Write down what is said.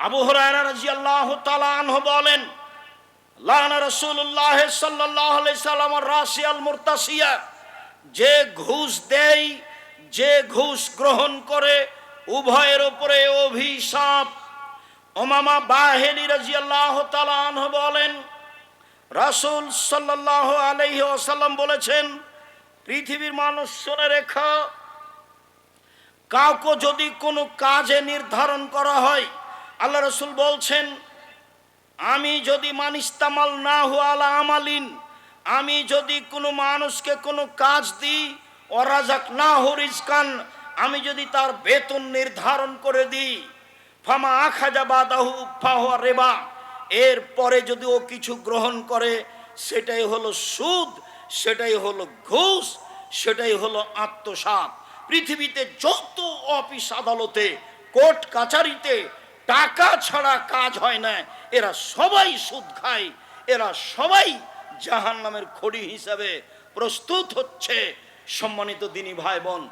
আবু হরায়রা রাদিয়াল্লাহু তাআলা বলেন রাশিয়াল মুরতাসিয়া, যে ঘুষ দেয়, যে ঘুষ গ্রহণ করে, উভয়ের উপরে অভিশাপ। ওমামা বাহেলি রাজিয়াল্লাহ তালাহ বলেন, রাসূল সাল্লাল্লাহু আলাইহি বলেছেন, পৃথিবীর মানুষ শুনে রেখা, কাউকে যদি কোনো কাজে নির্ধারণ করা হয় আল্লাহ রসুল বলছেন, আমি যদি মানিস্তামাল না হুয়ালা আমালিন, আমি যদি কোনো মানুষকে কোনো কাজ দিই, অরাজাক না হরিজকান আমি যদি তার বেতন নির্ধারণ করে দিই, ফামা আখাজা বাদাহু ফাহা রেবা এরপরে যদি ও কিছু গ্রহণ করে, সেটাই হলো সুদ, সেটাই হলো ঘুষ, সেটাই হলো আত্মসাৎ। পৃথিবীতে যত অফিস আদালতে, কোর্ট কাচারিতে টাকা ছাড়া কাজ হয় না। এরা সবাই সুদ খায়। এরা সবাই জাহান নামের খড়ি হিসাবে প্রস্তুত হচ্ছে। সম্মানিত দিনী ভাই বোন